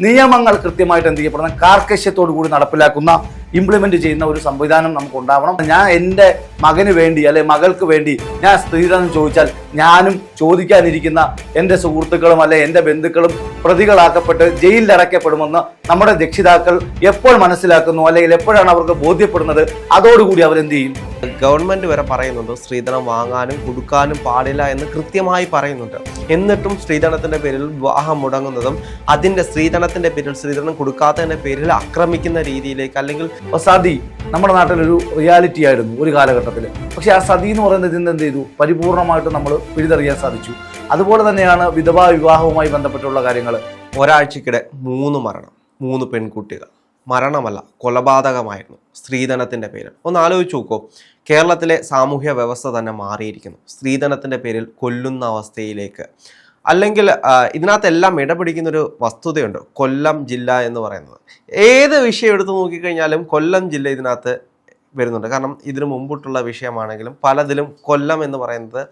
നിയമങ്ങൾ കൃത്യമായിട്ട് എന്ത് ചെയ്യപ്പെടണം കാർക്കശ്യത്തോടു കൂടി നടപ്പിലാക്കുന്ന ഇംപ്ലിമെന്റ് ചെയ്യുന്ന ഒരു സംവിധാനം നമുക്ക് ഉണ്ടാവണം ഞാൻ എന്റെ മകന് വേണ്ടി അല്ലെ മകൾക്ക് വേണ്ടി ഞാൻ സ്ത്രീധനം ചോദിച്ചാൽ ഞാനും ചോദിക്കാനിരിക്കുന്ന എന്റെ സുഹൃത്തുക്കളും അല്ലെ എന്റെ ബന്ധുക്കളും പ്രതികളാക്കപ്പെട്ട് ജയിലിൽ അടയ്ക്കപ്പെടുമെന്ന് നമ്മുടെ രക്ഷിതാക്കൾ എപ്പോൾ മനസ്സിലാക്കുന്നു അല്ലെങ്കിൽ എപ്പോഴാണ് അവർക്ക് ബോധ്യപ്പെടുന്നത്? അതോടുകൂടി അവരെന്ത് ചെയ്യും? ഗവൺമെന്റ് വരെ പറയുന്നുണ്ട് സ്ത്രീധനം വാങ്ങാനും കൊടുക്കാനും പാടില്ല എന്ന് കൃത്യമായി പറയുന്നുണ്ട്. എന്നിട്ടും സ്ത്രീധനത്തിന്റെ പേരിൽ വിവാഹം മുടങ്ങുന്നതും അതിന്റെ സ്ത്രീധനത്തിന്റെ പേരിൽ സ്ത്രീധനം കൊടുക്കാത്തതിന്റെ പേരിൽ ആക്രമിക്കുന്ന രീതിയിലേക്ക് അല്ലെങ്കിൽ സതി നമ്മുടെ നാട്ടിലൊരു റിയാലിറ്റി ആയിരുന്നു ഒരു കാലഘട്ടത്തിൽ പക്ഷേ ആ സതി എന്ന് പറയുന്നത് ഇതിന് എന്ത് ചെയ്തു? പരിപൂർണമായിട്ട് നമ്മൾ പിഴുതെറിയാൻ സാധിച്ചു. അതുപോലെ തന്നെയാണ് വിധവാ വിവാഹവുമായി ബന്ധപ്പെട്ടുള്ള കാര്യങ്ങൾ ഒരാഴ്ചക്കിടെ മൂന്ന് മരണം മൂന്ന് പെൺകുട്ടികൾ. മരണമല്ല കൊലപാതകമായിരുന്നു. സ്ത്രീധനത്തിന്റെ പേരിൽ. ഒന്ന് ആലോചിച്ച് നോക്കൂ. കേരളത്തിലെ സാമൂഹ്യ വ്യവസ്ഥ തന്നെ മാറിയിരിക്കുന്നു. സ്ത്രീധനത്തിന്റെ പേരിൽ കൊല്ലുന്ന അവസ്ഥയിലേക്ക്. അല്ലെങ്കിൽ ഇതിനകത്തെല്ലാം ഇടപിടിക്കുന്നൊരു വസ്തുതയുണ്ട്. കൊല്ലം ജില്ല എന്ന് പറയുന്നത്. ഏത് വിഷയം എടുത്തു നോക്കിക്കഴിഞ്ഞാലും കൊല്ലം ജില്ല ഇതിനകത്ത് വരുന്നുണ്ട്. കാരണം ഇതിനു മുമ്പിട്ടുള്ള വിഷയമാണെങ്കിലും പലതിലും കൊല്ലം എന്ന് പറയുന്നത്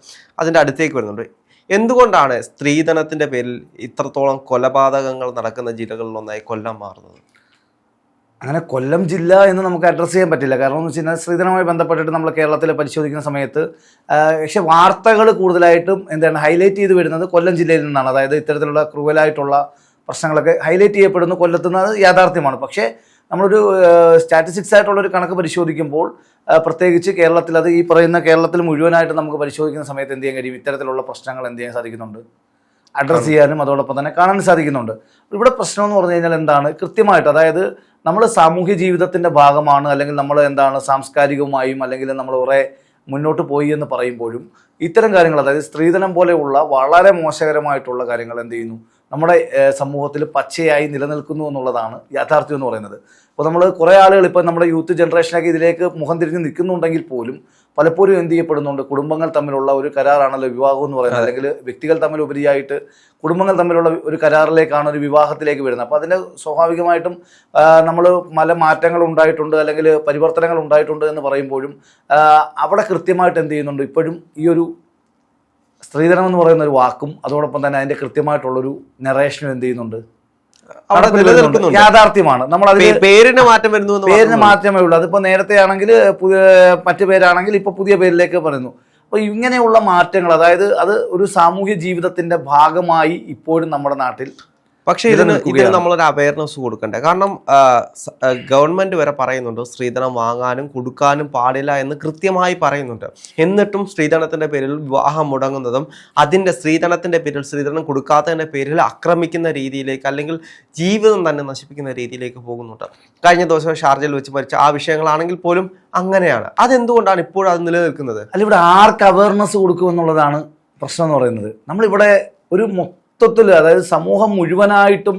അതിന്റെ അടുത്തേക്ക് വരുന്നുണ്ട്. എന്തുകൊണ്ടാണ് സ്ത്രീധനത്തിന്റെ പേരിൽ ഇത്രത്തോളം കൊലപാതകങ്ങൾ നടക്കുന്ന ജില്ലകളിലൊന്നായി കൊല്ലം മാറുന്നത്? അങ്ങനെ കൊല്ലം ജില്ല എന്ന് നമുക്ക് അഡ്രസ്സ് ചെയ്യാൻ പറ്റില്ല. കാരണം എന്ന് വെച്ച് കഴിഞ്ഞാൽ സ്ത്രീധനവുമായി ബന്ധപ്പെട്ടിട്ട് നമ്മൾ കേരളത്തിൽ പരിശോധിക്കുന്ന സമയത്ത് പക്ഷേ വാർത്തകൾ കൂടുതലായിട്ടും എന്താണ് ഹൈലൈറ്റ് ചെയ്ത് വരുന്നത് കൊല്ലം ജില്ലയിൽ നിന്നാണ്. അതായത് ഇത്തരത്തിലുള്ള ക്രൂവലായിട്ടുള്ള പ്രശ്നങ്ങളൊക്കെ ഹൈലൈറ്റ് ചെയ്യപ്പെടുന്നു കൊല്ലത്തുന്നത് യാഥാർത്ഥ്യമാണ്. പക്ഷേ നമ്മളൊരു സ്റ്റാറ്റിസ്റ്റിക്സ് ആയിട്ടുള്ള ഒരു കണക്ക് പരിശോധിക്കുമ്പോൾ പ്രത്യേകിച്ച് കേരളത്തിൽ അത് ഈ പറയുന്ന കേരളത്തിൽ മുഴുവനായിട്ട് നമുക്ക് പരിശോധിക്കുന്ന സമയത്ത് എന്ത് ചെയ്യാൻ കഴിയും? ഇത്തരത്തിലുള്ള പ്രശ്നങ്ങൾ എന്ത് ചെയ്യാൻ സാധിക്കുന്നുണ്ട്? അഡ്രസ്സ് ചെയ്യാനും അതോടൊപ്പം തന്നെ കാണാൻ സാധിക്കുന്നുണ്ട്. ഇവിടെ പ്രശ്നം എന്ന് പറഞ്ഞു കഴിഞ്ഞാൽ എന്താണ്? കൃത്യമായിട്ട് അതായത് നമ്മൾ സാമൂഹ്യ ജീവിതത്തിന്റെ ഭാഗമാണ് അല്ലെങ്കിൽ നമ്മൾ എന്താണ് സാംസ്കാരികവുമായും അല്ലെങ്കിൽ നമ്മൾ കുറേ മുന്നോട്ട് പോയി എന്ന് പറയുമ്പോഴും ഇത്തരം കാര്യങ്ങൾ അതായത് സ്ത്രീധനം പോലെയുള്ള വളരെ മോശകരമായിട്ടുള്ള കാര്യങ്ങൾ എന്ത് ചെയ്യുന്നു? നമ്മുടെ സമൂഹത്തിൽ പച്ചയായി നിലനിൽക്കുന്നു എന്നുള്ളതാണ് യാഥാർത്ഥ്യം എന്ന് പറയുന്നത്. അപ്പോൾ നമ്മൾ കുറേ ആളുകൾ ഇപ്പം നമ്മുടെ യൂത്ത് ജനറേഷനൊക്കെ ഇതിലേക്ക് മുഖം തിരിഞ്ഞ് നിൽക്കുന്നുണ്ടെങ്കിൽ പോലും പലപ്പോഴും എന്ത് ചെയ്യപ്പെടുന്നുണ്ട്? കുടുംബങ്ങൾ തമ്മിലുള്ള ഒരു കരാറാണല്ലോ വിവാഹം എന്ന് പറയുന്നത്. അല്ലെങ്കിൽ വ്യക്തികൾ തമ്മിൽ ഉപരിയായിട്ട് കുടുംബങ്ങൾ തമ്മിലുള്ള ഒരു കരാറിലേക്കാണ് ഒരു വിവാഹത്തിലേക്ക് വരുന്നത്. അപ്പോൾ അതിന് സ്വാഭാവികമായിട്ടും നമ്മൾ പല മാറ്റങ്ങൾ ഉണ്ടായിട്ടുണ്ട് അല്ലെങ്കിൽ പരിവർത്തനങ്ങൾ ഉണ്ടായിട്ടുണ്ട് എന്ന് പറയുമ്പോഴും അവിടെ കൃത്യമായിട്ട് എന്ത് ചെയ്യുന്നുണ്ട്? ഇപ്പോഴും ഈ ഒരു സ്ത്രീധനം എന്ന് പറയുന്ന ഒരു വാക്കും അതോടൊപ്പം തന്നെ അതിന്റെ കൃത്യമായിട്ടുള്ളൊരു നെറേഷനും എന്ത് ചെയ്യുന്നുണ്ട്? യാഥാർത്ഥ്യമാണ്. നമ്മൾ പേരിന് മാറ്റം വരുന്നു പേരിന് മാറ്റമേ ഉള്ളൂ. അതിപ്പോ നേരത്തെ ആണെങ്കിൽ പുതിയ മറ്റു പേരാണെങ്കിൽ ഇപ്പൊ പുതിയ പേരിലേക്ക് പറയുന്നു. അപ്പോൾ ഇങ്ങനെയുള്ള മാറ്റങ്ങൾ അതായത് അത് ഒരു സാമൂഹ്യ ജീവിതത്തിന്റെ ഭാഗമായി ഇപ്പോഴും നമ്മുടെ നാട്ടിൽ പക്ഷേ ഇതിന് ഇതിന്. നമ്മളൊരു അവയർനെസ് കൊടുക്കണ്ടേ? കാരണം ഗവൺമെന്റ് വരെ പറയുന്നുണ്ട് സ്ത്രീധനം വാങ്ങാനും കൊടുക്കാനും പാടില്ല എന്ന് കൃത്യമായി പറയുന്നുണ്ട്. എന്നിട്ടും സ്ത്രീധനത്തിന്റെ പേരിൽ വിവാഹം മുടങ്ങുന്നതും അതിന്റെ സ്ത്രീധനത്തിന്റെ പേരിൽ സ്ത്രീധനം കൊടുക്കാത്തതിന്റെ പേരിൽ ആക്രമിക്കുന്ന രീതിയിലേക്ക് അല്ലെങ്കിൽ ജീവിതം തന്നെ നശിപ്പിക്കുന്ന രീതിയിലേക്ക് പോകുന്നുണ്ട്. കഴിഞ്ഞ ദിവസം ഷാർജയിൽ വെച്ച് മരിച്ച ആ വിഷയങ്ങളാണെങ്കിൽ പോലും അങ്ങനെയാണ്. അതെന്തുകൊണ്ടാണ് ഇപ്പോഴും അത് നിലനിൽക്കുന്നത്? അല്ല ഇവിടെ ആർക്ക് അവയർനെസ് കൊടുക്കും എന്നുള്ളതാണ് പ്രശ്നം എന്ന് പറയുന്നത്. നമ്മളിവിടെ ഒരു മൊത്തത്തിൽ അതായത് സമൂഹം മുഴുവനായിട്ടും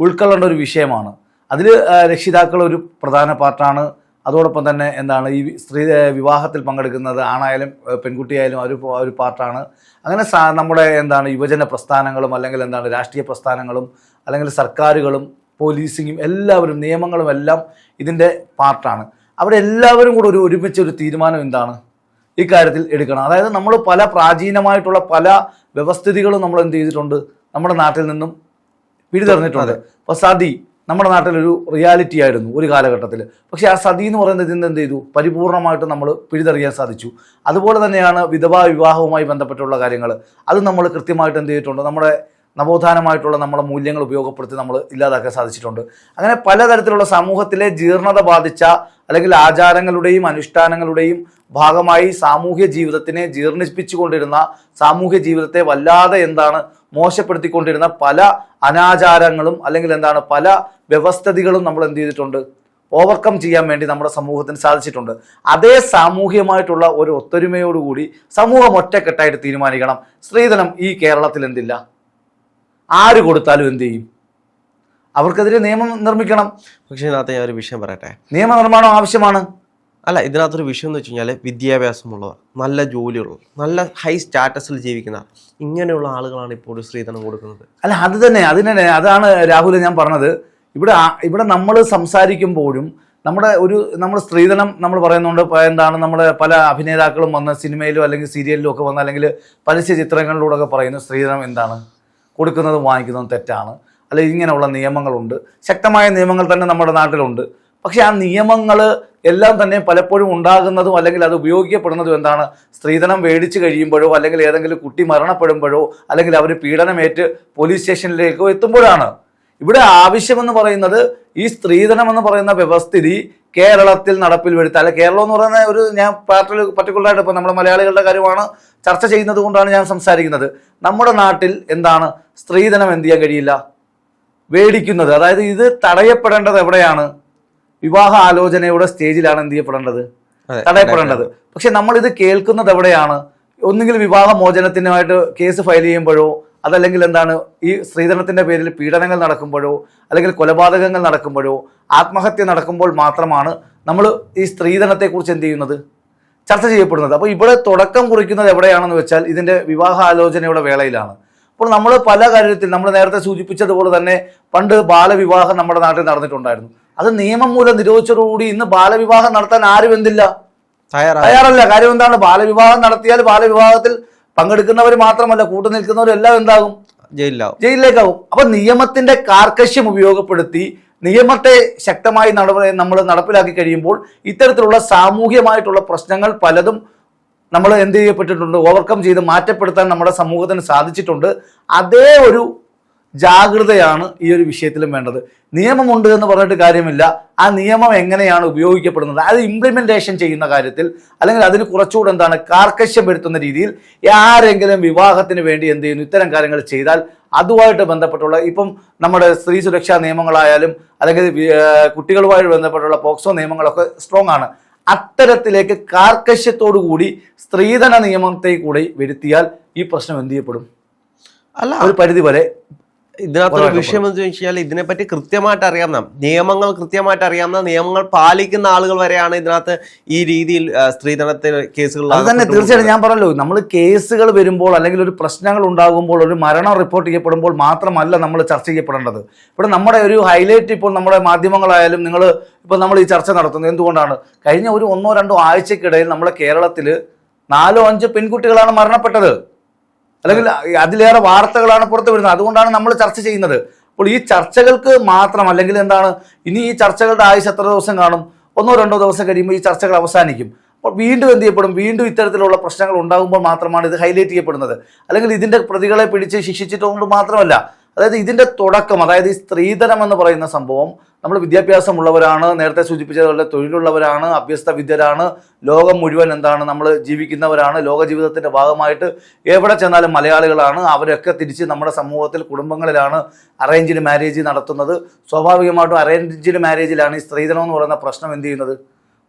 ഉൾക്കൊള്ളേണ്ട ഒരു വിഷയമാണ്. അതിൽ രക്ഷിതാക്കൾ ഒരു പ്രധാന പാർട്ടാണ്. അതോടൊപ്പം തന്നെ എന്താണ് ഈ സ്ത്രീ വിവാഹത്തിൽ പങ്കെടുക്കുന്നത് ആണായാലും പെൺകുട്ടിയായാലും ഒരു ഒരു പാർട്ടാണ്. അങ്ങനെ നമ്മുടെ എന്താണ് യുവജന പ്രസ്ഥാനങ്ങളും അല്ലെങ്കിൽ എന്താണ് രാഷ്ട്രീയ പ്രസ്ഥാനങ്ങളും അല്ലെങ്കിൽ സർക്കാരുകളും പോലീസിങ്ങും എല്ലാവരും നിയമങ്ങളും എല്ലാം ഇതിന്റെ പാർട്ടാണ്. അവിടെ എല്ലാവരും കൂടെ ഒരു ഒരുമിച്ച് ഒരു തീരുമാനം എന്താണ്? ഇക്കാര്യത്തിൽ എടുക്കണം. അതായത് നമ്മൾ പല പ്രാചീനമായിട്ടുള്ള പല വ്യവസ്ഥിതികളും നമ്മൾ എന്ത് ചെയ്തിട്ടുണ്ട്? നമ്മുടെ നാട്ടിൽ നിന്നും പിടിതെറിഞ്ഞിട്ടുണ്ട്. അപ്പോൾ സതി നമ്മുടെ നാട്ടിലൊരു റിയാലിറ്റി ആയിരുന്നു ഒരു കാലഘട്ടത്തിൽ പക്ഷേ ആ സതി എന്ന് പറയുന്നത് ഇതിന് എന്ത് ചെയ്തു? പരിപൂർണമായിട്ട് നമ്മൾ പിഴുതെറിയാൻ സാധിച്ചു. അതുപോലെ തന്നെയാണ് വിധവാ വിവാഹവുമായി ബന്ധപ്പെട്ടുള്ള കാര്യങ്ങൾ അത് നമ്മൾ കൃത്യമായിട്ട് എന്ത് ചെയ്തിട്ടുണ്ട്? നമ്മുടെ നവോത്ഥാനമായിട്ടുള്ള നമ്മുടെ മൂല്യങ്ങൾ ഉപയോഗപ്പെടുത്തി നമ്മൾ ഇല്ലാതാക്കാൻ സാധിച്ചിട്ടുണ്ട്. അങ്ങനെ പലതരത്തിലുള്ള സമൂഹത്തിലെ ജീർണത ബാധിച്ച അല്ലെങ്കിൽ ആചാരങ്ങളുടെയും അനുഷ്ഠാനങ്ങളുടെയും ഭാഗമായി സാമൂഹ്യ ജീവിതത്തിനെ ജീർണിപ്പിച്ചുകൊണ്ടിരുന്ന സാമൂഹ്യ ജീവിതത്തെ വല്ലാതെ എന്താണ് മോശപ്പെടുത്തിക്കൊണ്ടിരുന്ന പല അനാചാരങ്ങളും അല്ലെങ്കിൽ എന്താണ് പല വ്യവസ്ഥിതികളും നമ്മൾ എന്ത് ചെയ്തിട്ടുണ്ട്? ഓവർകം ചെയ്യാൻ വേണ്ടി നമ്മുടെ സമൂഹത്തിന് സാധിച്ചിട്ടുണ്ട്. അതേ സാമൂഹ്യമായിട്ടുള്ള ഒരു ഒത്തൊരുമയോടുകൂടി സമൂഹം ഒറ്റക്കെട്ടായിട്ട് തീരുമാനിക്കണം. സ്ത്രീധനം ഈ കേരളത്തിൽ എന്തില്ല? ആര് കൊടുത്താലും എന്ത് ചെയ്യും? അവർക്കെതിരെ നിയമം നിർമ്മിക്കണം. പക്ഷേ ഇതിനകത്ത് ഞാൻ ഒരു വിഷയം പറയട്ടെ? നിയമനിർമ്മാണം ആവശ്യമാണ്. അല്ല ഇതിനകത്തൊരു വിഷയം എന്ന് വെച്ച് കഴിഞ്ഞാൽ വിദ്യാഭ്യാസമുള്ളവർ നല്ല ജോലിയുള്ളവർ നല്ല ഹൈ സ്റ്റാറ്റസിൽ ജീവിക്കുന്ന ഇങ്ങനെയുള്ള ആളുകളാണ് ഇപ്പോൾ ഒരു സ്ത്രീധനം കൊടുക്കുന്നത്. അല്ല അത് തന്നെ അതിനെ അതാണ് രാഹുൽ ഞാൻ പറഞ്ഞത്. ഇവിടെ ഇവിടെ നമ്മൾ സംസാരിക്കുമ്പോഴും നമ്മുടെ ഒരു നമ്മൾ സ്ത്രീധനം നമ്മൾ പറയുന്നുണ്ട് എന്താണ് നമ്മൾ പല അഭിനേതാക്കളും വന്ന് സിനിമയിലും അല്ലെങ്കിൽ സീരിയലിലും ഒക്കെ വന്ന് അല്ലെങ്കിൽ പരസ്യ ചിത്രങ്ങളിലൂടെ ഒക്കെ പറയുന്നു സ്ത്രീധനം എന്താണ്? കൊടുക്കുന്നതും വാങ്ങിക്കുന്നതും തെറ്റാണ്. അല്ലെങ്കിൽ ഇങ്ങനെയുള്ള നിയമങ്ങളുണ്ട്. ശക്തമായ നിയമങ്ങൾ തന്നെ നമ്മുടെ നാട്ടിലുണ്ട്. പക്ഷേ ആ നിയമങ്ങൾ എല്ലാം തന്നെ പലപ്പോഴും ഉണ്ടാകുന്നതും അല്ലെങ്കിൽ അത് ഉപയോഗിക്കപ്പെടുന്നതും എന്താണ്? സ്ത്രീധനം മേടിച്ചു കഴിയുമ്പോഴോ അല്ലെങ്കിൽ ഏതെങ്കിലും കുട്ടി മരണപ്പെടുമ്പോഴോ അല്ലെങ്കിൽ അവർ പീഡനമേറ്റ് പോലീസ് സ്റ്റേഷനിലേക്കോ എത്തുമ്പോഴാണ്. ഇവിടെ ആവശ്യമെന്ന് പറയുന്നത് ഈ സ്ത്രീധനം എന്ന് പറയുന്ന വ്യവസ്ഥിതി കേരളത്തിൽ നടപ്പിൽ വരുത്തുക അല്ലെ കേരളം എന്ന് പറയുന്ന ഒരു ഞാൻ പാർട്ടിൽ പർട്ടിക്കുലറായിട്ട് ഇപ്പോൾ നമ്മുടെ മലയാളികളുടെ കാര്യമാണ് ചർച്ച ചെയ്യുന്നത് കൊണ്ടാണ് ഞാൻ സംസാരിക്കുന്നത്. നമ്മുടെ നാട്ടിൽ എന്താണ്? സ്ത്രീധനം എന്ത് ചെയ്യാൻ കഴിയില്ല? വേടിക്കുന്നത്. അതായത് ഇത് തടയപ്പെടേണ്ടത് എവിടെയാണ്? വിവാഹ ആലോചനയുടെ സ്റ്റേജിലാണ് എന്ത് ചെയ്യപ്പെടേണ്ടത്? തടയപ്പെടേണ്ടത്. പക്ഷെ നമ്മൾ ഇത് കേൾക്കുന്നത് എവിടെയാണ്? ഒന്നുകിൽ വിവാഹ മോചനത്തിനുമായിട്ട് കേസ് ഫയൽ ചെയ്യുമ്പോഴോ അതല്ലെങ്കിൽ എന്താണ് ഈ സ്ത്രീധനത്തിന്റെ പേരിൽ പീഡനങ്ങൾ നടക്കുമ്പോഴോ അല്ലെങ്കിൽ കൊലപാതകങ്ങൾ നടക്കുമ്പോഴോ ആത്മഹത്യ നടക്കുമ്പോൾ മാത്രമാണ് നമ്മൾ ഈ സ്ത്രീധനത്തെക്കുറിച്ച് എന്ത് ചെയ്യുന്നത്? ചർച്ച ചെയ്യപ്പെടുന്നത്. അപ്പോൾ ഇവിടെ തുടക്കം കുറിക്കുന്നത് എവിടെയാണെന്ന് വെച്ചാൽ ഇതിന്റെ വിവാഹ ആലോചനയുടെ വേളയിലാണ്. അപ്പോൾ നമ്മൾ പല കാര്യത്തിൽ നമ്മൾ നേരത്തെ സൂചിപ്പിച്ചതുപോലെ തന്നെ പണ്ട് ബാലവിവാഹം നമ്മുടെ നാട്ടിൽ നടന്നിട്ടുണ്ടായിരുന്നു. അത് നിയമം മൂലം നിരോധിച്ചതോടുകൂടി ഇന്ന് ബാലവിവാഹം നടത്താൻ ആരും എന്തില്ല? തയ്യാറല്ല. കാര്യം എന്താണ്? ബാലവിവാഹം നടത്തിയാൽ ബാലവിവാഹത്തിൽ പങ്കെടുക്കുന്നവർ മാത്രമല്ല കൂട്ടു നിൽക്കുന്നവരും എല്ലാം എന്താകും? ജയിലിലാവും. ജയിലിലേക്കാവും. അപ്പൊ നിയമത്തിന്റെ കാർക്കശ്യം ഉപയോഗപ്പെടുത്തി നിയമത്തെ ശക്തമായി നടപടി നമ്മൾ നടപ്പിലാക്കി കഴിയുമ്പോൾ ഇത്തരത്തിലുള്ള സാമൂഹ്യമായിട്ടുള്ള പ്രശ്നങ്ങൾ പലതും നമ്മൾ എന്ത് ചെയ്യപ്പെട്ടിട്ടുണ്ട് ഓവർകം ചെയ്ത് മാറ്റപ്പെടുത്താൻ നമ്മുടെ സമൂഹത്തിന് സാധിച്ചിട്ടുണ്ട്. അതേ ഒരു ജാഗ്രതയാണ് ഈ ഒരു വിഷയത്തിലും വേണ്ടത്. നിയമമുണ്ട് എന്ന് പറഞ്ഞിട്ട് കാര്യമില്ല. ആ നിയമം എങ്ങനെയാണ് ഉപയോഗിക്കപ്പെടുന്നത്? അത് ഇംപ്ലിമെന്റേഷൻ ചെയ്യുന്ന കാര്യത്തിൽ അല്ലെങ്കിൽ അതിന് കുറച്ചുകൂടെ എന്താണ് കാർക്കശ്യം വരുത്തുന്ന രീതിയിൽ ആരെങ്കിലും വിവാഹത്തിന് വേണ്ടി എന്ത് ചെയ്യുന്നു? ഇത്തരം കാര്യങ്ങൾ ചെയ്താൽ അതുമായിട്ട് ബന്ധപ്പെട്ടുള്ള ഇപ്പം നമ്മുടെ സ്ത്രീ സുരക്ഷാ നിയമങ്ങളായാലും അല്ലെങ്കിൽ കുട്ടികളുമായി ബന്ധപ്പെട്ടുള്ള പോക്സോ നിയമങ്ങളൊക്കെ സ്ട്രോങ് ആണ്. അത്തരത്തിലേക്ക് കാർക്കശ്യത്തോടു കൂടി സ്ത്രീധന നിയമത്തെ കൂടി വരുത്തിയാൽ ഈ പ്രശ്നം എന്ത് ചെയ്യപ്പെടും? അല്ല. ഒരു പരിധി വരെ ഉറപ്പായിട്ടും വിഷയം എന്ന് വെച്ചാൽ ഇതിനെപ്പറ്റി കൃത്യമായിട്ട് അറിയാവുന്ന നിയമങ്ങൾ കൃത്യമായിട്ട് അറിയാവുന്ന നിയമങ്ങൾ പാലിക്കുന്ന ആളുകൾ വരെയാണ് ഇതിനകത്ത് ഈ രീതിയിൽ സ്ത്രീധനത്തിൽ കേസുകൾ അത് തന്നെ തീർച്ചയായിട്ടും ഞാൻ പറഞ്ഞല്ലോ നമ്മൾ കേസുകൾ വരുമ്പോൾ അല്ലെങ്കിൽ ഒരു പ്രശ്നങ്ങൾ ഉണ്ടാകുമ്പോൾ ഒരു മരണം റിപ്പോർട്ട് ചെയ്യപ്പെടുമ്പോൾ മാത്രമല്ല നമ്മൾ ചർച്ച ചെയ്യപ്പെടേണ്ടത്. ഇവിടെ നമ്മുടെ ഒരു ഹൈലൈറ്റ് ഇപ്പോൾ നമ്മുടെ മാധ്യമങ്ങളായാലും നിങ്ങൾ ഇപ്പോൾ നമ്മൾ ഈ ചർച്ച നടത്തുന്നത് എന്തുകൊണ്ടാണ്? കഴിഞ്ഞ ഒരു ഒന്നോ രണ്ടോ ആഴ്ചക്കിടയിൽ നമ്മുടെ കേരളത്തിൽ നാലോ അഞ്ചോ പെൺകുട്ടികളാണ് മരണപ്പെട്ടത്. അല്ലെങ്കിൽ അതിലേറെ വാർത്തകളാണ് പുറത്തു വരുന്നത്. അതുകൊണ്ടാണ് നമ്മൾ ചർച്ച ചെയ്യുന്നത്. അപ്പോൾ ഈ ചർച്ചകൾക്ക് മാത്രം അല്ലെങ്കിൽ എന്താണ് ഇനി ഈ ചർച്ചകളുടെ ആയുസ് എത്ര ദിവസം കാണും? ഒന്നോ രണ്ടോ ദിവസം കഴിയുമ്പോൾ ഈ ചർച്ചകൾ അവസാനിക്കും. അപ്പോൾ വീണ്ടും എന്ത് ചെയ്യപ്പെടും? വീണ്ടും ഇത്തരത്തിലുള്ള പ്രശ്നങ്ങൾ ഉണ്ടാകുമ്പോൾ മാത്രമാണ് ഇത് ഹൈലൈറ്റ് ചെയ്യപ്പെടുന്നത്. അല്ലെങ്കിൽ ഇതിന്റെ പ്രതികളെ പിടിച്ച് ശിക്ഷിച്ചിട്ടുകൊണ്ട് മാത്രമല്ല അതായത് ഇതിന്റെ തുടക്കം അതായത് ഈ സ്ത്രീധനം എന്ന് പറയുന്ന സംഭവം നമ്മൾ വിദ്യാഭ്യാസമുള്ളവരാണ് നേരത്തെ സൂചിപ്പിച്ചതുപോലെ തൊഴിലുള്ളവരാണ് അഭ്യസ്ത വിദ്യരാണ് ലോകം മുഴുവൻ എന്താണ് നമ്മൾ ജീവിക്കുന്നവരാണ് ലോക ജീവിതത്തിന്റെ ഭാഗമായിട്ട് എവിടെ ചെന്നാലും മലയാളികളാണ് അവരൊക്കെ തിരിച്ച് നമ്മുടെ സമൂഹത്തിൽ കുടുംബങ്ങളിലാണ് അറേഞ്ച്ഡ് മാരേജ് നടത്തുന്നത്. സ്വാഭാവികമായിട്ടും അറേഞ്ച്ഡ് മാരേജിലാണ് ഈ സ്ത്രീധനം എന്ന് പറയുന്ന പ്രശ്നം എന്ത് ചെയ്യുന്നത്?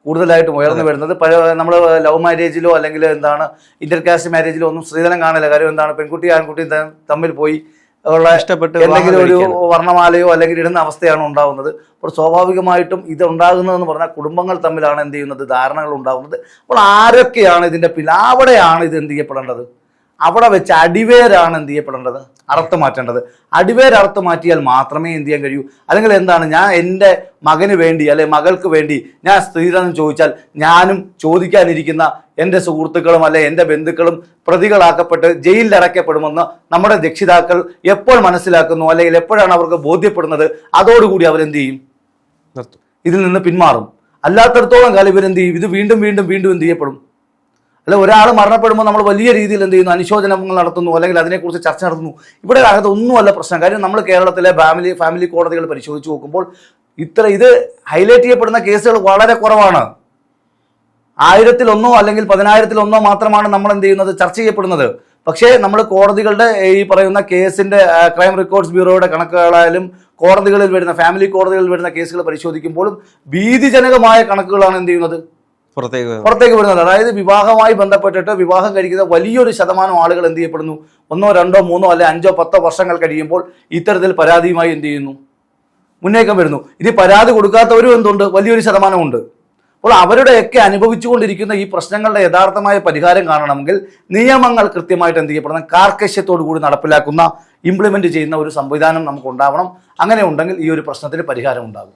കൂടുതലായിട്ടും ഉയർന്നു വരുന്നത്. പഴയ നമ്മൾ ലവ് മാരേജിലോ അല്ലെങ്കിൽ എന്താണ് ഇന്റർകാസ്റ്റ് മാരേജിലോ ഒന്നും സ്ത്രീധനം കാണില്ല. കാര്യം എന്താണ്? പെൺകുട്ടി ആൺകുട്ടി തമ്മിൽ പോയി ഉള്ള ഇഷ്ടപ്പെട്ട് എന്തെങ്കിലും ഒരു. വർണമാലയോ അല്ലെങ്കിൽ ഇടുന്ന അവസ്ഥയാണ് ഉണ്ടാകുന്നത് അപ്പോൾ സ്വാഭാവികമായിട്ടും ഇത് ഉണ്ടാകുന്നതെന്ന് പറഞ്ഞാൽ കുടുംബങ്ങൾ തമ്മിലാണ് എന്ത് ചെയ്യുന്നത്? ധാരണകൾ ഉണ്ടാകുന്നത്. അപ്പോൾ ആരൊക്കെയാണ് ഇതിന്റെ പിന്നിൽ അവിടെയാണ് ഇത് എന്ത് ചെയ്യപ്പെടേണ്ടത്? അവിടെ വെച്ച് അടിവേരാണ് എന്ത് ചെയ്യപ്പെടേണ്ടത്? അറുത്ത് മാറ്റേണ്ടത്. അടിവേര് അറുത്ത് മാറ്റിയാൽ മാത്രമേ എന്ത് ചെയ്യാൻ കഴിയൂ. അല്ലെങ്കിൽ എന്താണ് ഞാൻ എന്റെ മകന് വേണ്ടി അല്ലെ മകൾക്ക് വേണ്ടി ഞാൻ സ്ത്രീധനം ചോദിച്ചാൽ ഞാനും ചോദിക്കാനിരിക്കുന്ന എന്റെ സുഹൃത്തുക്കളും അല്ലെ എന്റെ ബന്ധുക്കളും പ്രതികളാക്കപ്പെട്ട് ജയിലിൽ അടയ്ക്കപ്പെടുമെന്ന് നമ്മുടെ രക്ഷിതാക്കൾ എപ്പോൾ മനസ്സിലാക്കുന്നു അല്ലെങ്കിൽ എപ്പോഴാണ് അവർക്ക് ബോധ്യപ്പെടുന്നത് അതോടുകൂടി അവരെന്ത് ചെയ്യും? നിർത്തും. ഇതിൽ നിന്ന് പിന്മാറും. അല്ലാത്തടത്തോളം കാലം ഇവരെന്ത് ചെയ്യും? ഇത് വീണ്ടും വീണ്ടും വീണ്ടും എന്ത് ചെയ്യപ്പെടും? അല്ല ഒരാൾ മരണപ്പെടുമ്പോൾ നമ്മൾ വലിയ രീതിയിൽ എന്ത് ചെയ്യുന്നു? അനുശോചനങ്ങൾ നടത്തുന്നു അല്ലെങ്കിൽ അതിനെക്കുറിച്ച് ചർച്ച നടത്തുന്നു. ഇവിടെ അകത്ത് ഒന്നുമല്ല പ്രശ്നം. കാര്യം നമ്മൾ കേരളത്തിലെ ഫാമിലി ഫാമിലി കോടതികൾ പരിശോധിച്ച് നോക്കുമ്പോൾ ഇത്ര ഇത് ഹൈലൈറ്റ് ചെയ്യപ്പെടുന്ന കേസുകൾ വളരെ കുറവാണ്. ആയിരത്തിലൊന്നോ അല്ലെങ്കിൽ പതിനായിരത്തിലൊന്നോ മാത്രമാണ് നമ്മൾ എന്ത് ചെയ്യുന്നത്? ചർച്ച ചെയ്യപ്പെടുന്നത്. പക്ഷേ നമ്മൾ കോടതികളുടെ ഈ പറയുന്ന കേസിന്റെ ക്രൈം റെക്കോർഡ്സ് ബ്യൂറോയുടെ കണക്കുകളായാലും കോടതികളിൽ വരുന്ന ഫാമിലി കോടതികളിൽ വരുന്ന കേസുകൾ പരിശോധിക്കുമ്പോഴും ഭീതിജനകമായ കണക്കുകളാണ് എന്ത് ചെയ്യുന്നത്? പുറത്തേക്ക്. പുറത്തേക്ക് വരുന്നത് അതായത് വിവാഹമായി ബന്ധപ്പെട്ടിട്ട് വിവാഹം കഴിക്കുന്ന വലിയൊരു ശതമാനം ആളുകൾ എന്ത് ചെയ്യപ്പെടുന്നു? ഒന്നോ രണ്ടോ മൂന്നോ അല്ലെ അഞ്ചോ പത്തോ വർഷങ്ങൾ കഴിയുമ്പോൾ ഇത്തരത്തിൽ പരാതിയുമായി എന്ത് ചെയ്യുന്നു? മുന്നേക്കം വരുന്നു. ഇനി പരാതി കൊടുക്കാത്തവരും എന്തുണ്ട്? വലിയൊരു ശതമാനമുണ്ട്. അപ്പോൾ അവരുടെയൊക്കെ അനുഭവിച്ചുകൊണ്ടിരിക്കുന്ന ഈ പ്രശ്നങ്ങളുടെ യഥാർത്ഥമായ പരിഹാരം കാണണമെങ്കിൽ നിയമങ്ങൾ കൃത്യമായിട്ട് എന്ത് ചെയ്യപ്പെടണം? കാർക്കശ്യത്തോടു കൂടി നടപ്പിലാക്കുന്ന ഇംപ്ലിമെന്റ് ചെയ്യുന്ന ഒരു സംവിധാനം നമുക്ക് ഉണ്ടാവണം അങ്ങനെ ഉണ്ടെങ്കിൽ ഈ ഒരു പ്രശ്നത്തിന് പരിഹാരം ഉണ്ടാകും.